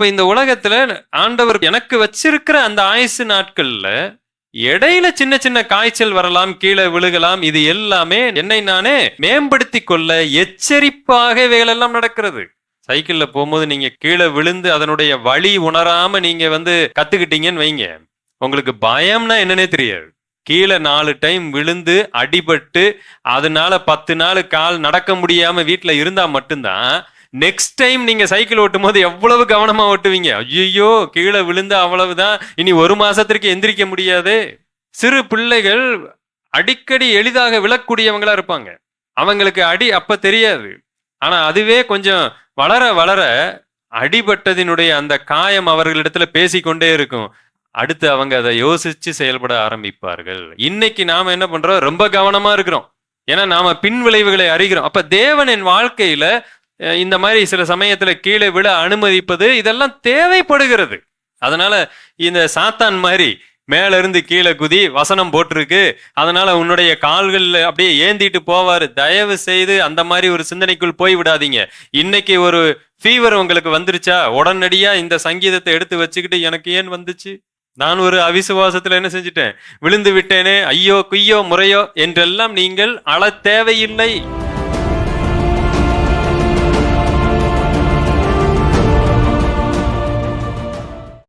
அப்ப இந்த உலகத்துல ஆண்டவர் எனக்கு வச்சிருக்கிற அந்த ஆயுசு நாட்கள்ல இடையில சின்ன சின்ன காய்ச்சல் வரலாம் கீழே விழுகலாம் இது எல்லாமே என்னை நானே மேம்படுத்தி கொள்ள எச்சரிப்பாக இவைகளெல்லாம் நடக்கிறது. சைக்கிள்ல போகும்போது நீங்க கீழே விழுந்து அதனுடைய வழி உணராம நீங்க வந்து கத்துக்கிட்டீங்கன்னு வைங்க. உங்களுக்கு பயம்னா என்னன்னே தெரியாது. கீழே நாலு டைம் விழுந்து அடிபட்டு அதனால பத்து நாள் கால் நடக்க முடியாம வீட்டுல இருந்தா மட்டும்தான் நெக்ஸ்ட் டைம் நீங்க சைக்கிள் ஓட்டும் போது எவ்வளவு கவனமா ஓட்டுவீங்க? ஐயோ கீழே விழுந்து அவ்வளவுதான். இனி ஒரு மாசத்திற்கு எந்திரிக்க முடியாது. சிறு பிள்ளைகள் அடிக்கடி எளிதாக விழக்கூடியவங்களா இருப்பாங்க. அவங்களுக்கு அடி அப்ப தெரியாது. ஆனா அதுவே கொஞ்சம் வளர வளர அடிபட்டதினுடைய அந்த காயம் அவர்களிடத்துல பேசிக்கொண்டே இருக்கும். அடுத்து அவங்க அதை யோசிச்சு செயல்பட ஆரம்பிப்பார்கள். இன்னைக்கு நாம என்ன பண்றோம்? ரொம்ப கவனமா இருக்கிறோம். ஏன்னா நாம பின் விளைவுகளை அறிகிறோம். அப்ப தேவன் என் வாழ்க்கையில இந்த மாதிரி சில சமயத்தில் கீழே விழ அனுமதிப்பது இதெல்லாம் தேவைப்படுகிறது. அதனால இந்த சாத்தான் மாதிரி மேலிருந்து கீழே குதி வசனம் போட்டிருக்கு. அதனால உன்னுடைய கால்களில் அப்படியே ஏந்திட்டு போவார். தயவு செய்து அந்த மாதிரி ஒரு சிந்தனைக்குள் போய் விடாதீங்க. இன்னைக்கு ஒரு ஃபீவர் உங்களுக்கு வந்துருச்சா? உடனடியா இந்த சங்கீதத்தை எடுத்து வச்சுக்கிட்டு எனக்கு ஏன் வந்துச்சு? நான் ஒரு அவிசுவாசத்துல என்ன செஞ்சுட்டேன்? விழுந்து விட்டேனே ஐயோ குய்யோ முறையோ என்றெல்லாம் நீங்கள் அள தேவையில்லை.